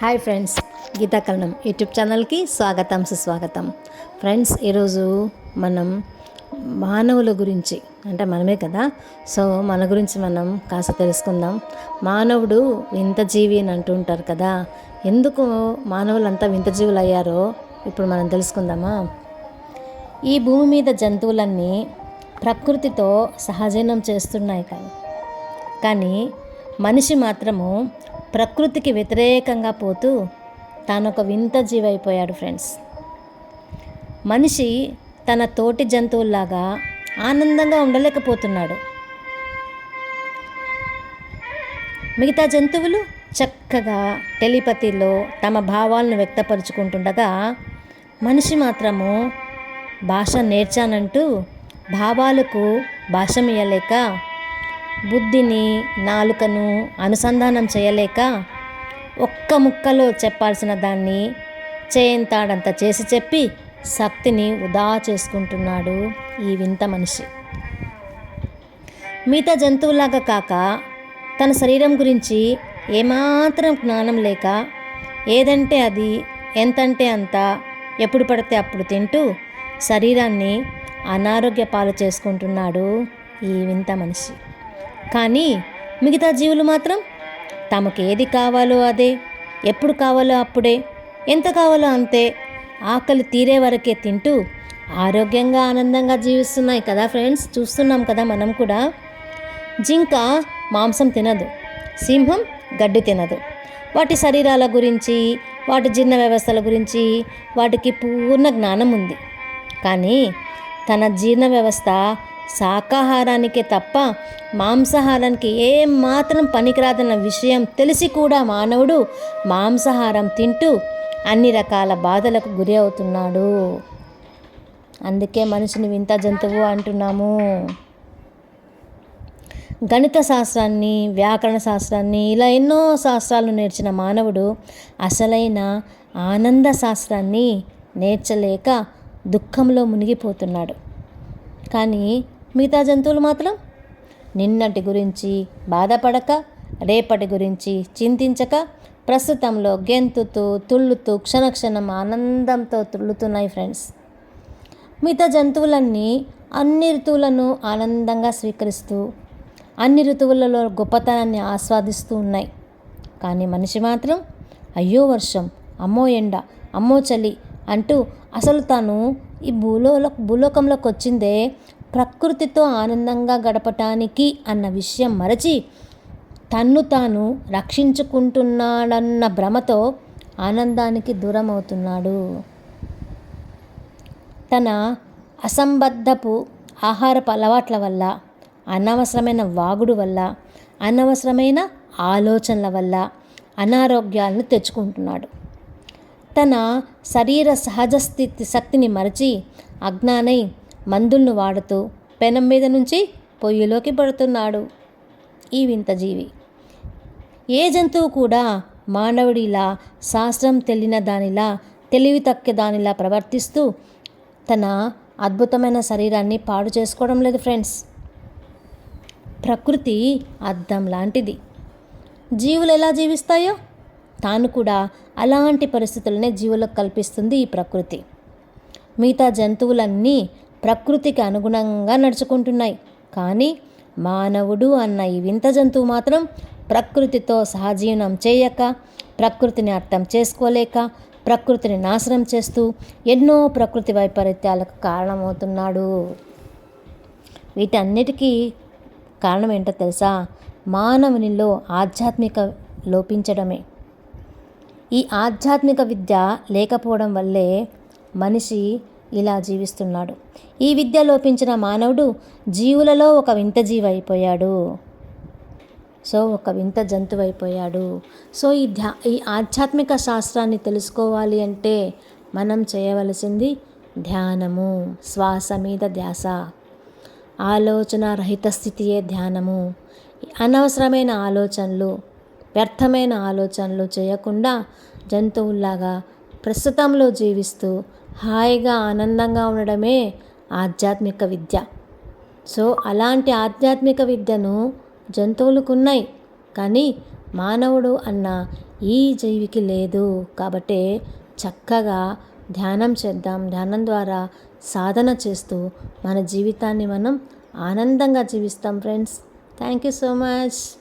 Hi friends Gita YouTube ఛానల్కి స్వాగతం సుస్వాగతం. ఫ్రెండ్స్ ఈరోజు మనం మానవుల గురించి అంటే మనమే కదా సో మన గురించి మనం కాస్త తెలుసుకుందాం. మానవుడు వింత జీవి అని అంటుంటారు కదా ఎందుకు మానవులంతా వింత జీవులు అయ్యారో ఇప్పుడు మనం తెలుసుకుందామా? ఈ భూమి మీద జంతువులన్నీ ప్రకృతితో సహజీవనం చేస్తున్నాయి కానీ కానీ మనిషి మాత్రము ప్రకృతికి వ్యతిరేకంగా పోతూ తానొక వింత జీవైపోయాడు ఫ్రెండ్స్. మనిషి తన తోటి జంతువుల్లాగా ఆనందంగా ఉండలేకపోతున్నాడు. మిగతా జంతువులు చక్కగా టెలిపతిలో తమ భావాలను వ్యక్తపరుచుకుంటుండగా మనిషి మాత్రము భాష నేర్చానంటూ భావాలకు భాషమియ్యలేక బుద్ధిని నాలుకను అనుసంధానం చేయలేక ఒక్క ముక్కలో చెప్పాల్సిన దాన్ని చేయంతాడంత చేసి చెప్పి శక్తిని ఉదా చేసుకుంటున్నాడు ఈ వింత మనిషి. మిగతా జంతువులాగా కాక తన శరీరం గురించి ఏమాత్రం జ్ఞానం లేక ఏదంటే అది ఎంతంటే అంత ఎప్పుడు పడితే అప్పుడు తింటూ శరీరాన్ని అనారోగ్య పాలు చేసుకుంటున్నాడు ఈ వింత మనిషి. కానీ మిగతా జీవులు మాత్రం తమకు ఏది కావాలో అదే ఎప్పుడు కావాలో అప్పుడే ఎంత కావాలో అంతే ఆకలి తీరే వరకే తింటూ ఆరోగ్యంగా ఆనందంగా జీవిస్తున్నాయి కదా ఫ్రెండ్స్. చూస్తున్నాం కదా మనం కూడా. జింక మాంసం తినదు సింహం గడ్డి తినదు. వాటి శరీరాల గురించి వాటి జీర్ణ వ్యవస్థల గురించి వాటికి పూర్ణ జ్ఞానం ఉంది. కానీ తన జీర్ణ వ్యవస్థ శాకాహారానికే తప్ప మాంసాహారానికి ఏం మాత్రం పనికిరాదన్న విషయం తెలిసి కూడా మానవుడు మాంసాహారం తింటూ అన్ని రకాల బాధలకు గురి అవుతున్నాడు. అందుకే మనిషిని వింత జంతువు అంటున్నాము. గణిత శాస్త్రాన్ని వ్యాకరణ శాస్త్రాన్ని ఇలా ఎన్నో శాస్త్రాలు నేర్చిన మానవుడు అసలైన ఆనంద శాస్త్రాన్ని నేర్చలేక దుఃఖంలో మునిగిపోతున్నాడు. కానీ మిగతా జంతువులు మాత్రం నిన్నటి గురించి బాధపడక రేపటి గురించి చింతించక ప్రస్తుతంలో గెంతుతూ తుళ్ళుతూ క్షణక్షణం ఆనందంతో తుళ్ళుతున్నాయి ఫ్రెండ్స్. మిగతా జంతువులన్నీ అన్ని ఋతువులను ఆనందంగా స్వీకరిస్తూ అన్ని ఋతువులలో గొప్పతనాన్ని ఆస్వాదిస్తూ ఉన్నాయి. కానీ మనిషి మాత్రం అయ్యో వర్షం అమ్మో ఎండ అమ్మో చలి అంటూ అసలు తాను ఈ భూలో భూలోకంలోకి వచ్చిందే ప్రకృతితో ఆనందంగా గడపటానికి అన్న విషయం మరచి తన్ను తాను రక్షించుకుంటున్నాడన్న భ్రమతో ఆనందానికి దూరం అవుతున్నాడు తన అసంబద్ధపు ఆహారపు అలవాట్ల వల్ల అనవసరమైన వాగుడు వల్ల అనవసరమైన ఆలోచనల వల్ల అనారోగ్యాలను తెచ్చుకుంటున్నాడు. తన శరీర సహజ స్థితి శక్తిని మరచి అజ్ఞానై మందులను వాడుతూ పెనం మీద నుంచి పొయ్యిలోకి పడుతున్నాడు. ఈ వింత జీవి. ఏ జంతువు కూడా మానవుడిలా శాస్త్రం తెలియన దానిలా తెలివి తక్కే దానిలా ప్రవర్తిస్తూ తన అద్భుతమైన శరీరాన్ని పాడు చేసుకోవడం లేదు ఫ్రెండ్స్. ప్రకృతి అద్దం లాంటిది. జీవులు ఎలా జీవిస్తాయో? తాను కూడా అలాంటి పరిస్థితులనే జీవులకు కల్పిస్తుంది ఈ ప్రకృతి. మిగతా జంతువులన్నీ ప్రకృతికి అనుగుణంగా నడుచుకుంటున్నాయి. కానీ మానవుడు అన్న ఈ వింత జంతువు మాత్రం ప్రకృతితో సహజీవనం చేయక ప్రకృతిని అర్థం చేసుకోలేక ప్రకృతిని నాశనం చేస్తూ ఎన్నో ప్రకృతి వైపరీత్యాలకు కారణమవుతున్నాడు. వీటన్నిటికీ కారణం ఏంటో తెలుసా? మానవునిలో ఆధ్యాత్మిక లోపించడమే. ఈ ఆధ్యాత్మిక విద్య లేకపోవడం వల్లే మనిషి ఇలా జీవిస్తున్నాడు. ఈ విద్య లోపించిన మానవుడు జీవులలో ఒక వింత జీవి అయిపోయాడు సో ఒక వింత జంతువు అయిపోయాడు సో ఈ ధ్యా ఈ ఆధ్యాత్మిక శాస్త్రాన్ని తెలుసుకోవాలి అంటే మనం చేయవలసింది ధ్యానము శ్వాస మీద ధ్యాస. ఆలోచన రహిత స్థితియే ధ్యానము. అనవసరమైన ఆలోచనలు వ్యర్థమైన ఆలోచనలు చేయకుండా జంతువుల్లాగా ప్రస్తుతంలో జీవిస్తూ హాయిగా ఆనందంగా ఉండడమే ఆధ్యాత్మిక విద్య. సో అలాంటి ఆధ్యాత్మిక విద్యను జంతువులకు ఉన్నాయి కానీ మానవుడు అన్న ఈ జీవికి లేదు. కాబట్టి చక్కగా ధ్యానం చేద్దాం. ధ్యానం ద్వారా సాధన చేస్తూ మన జీవితాన్ని మనం ఆనందంగా జీవిస్తాం friends. Thank you so much.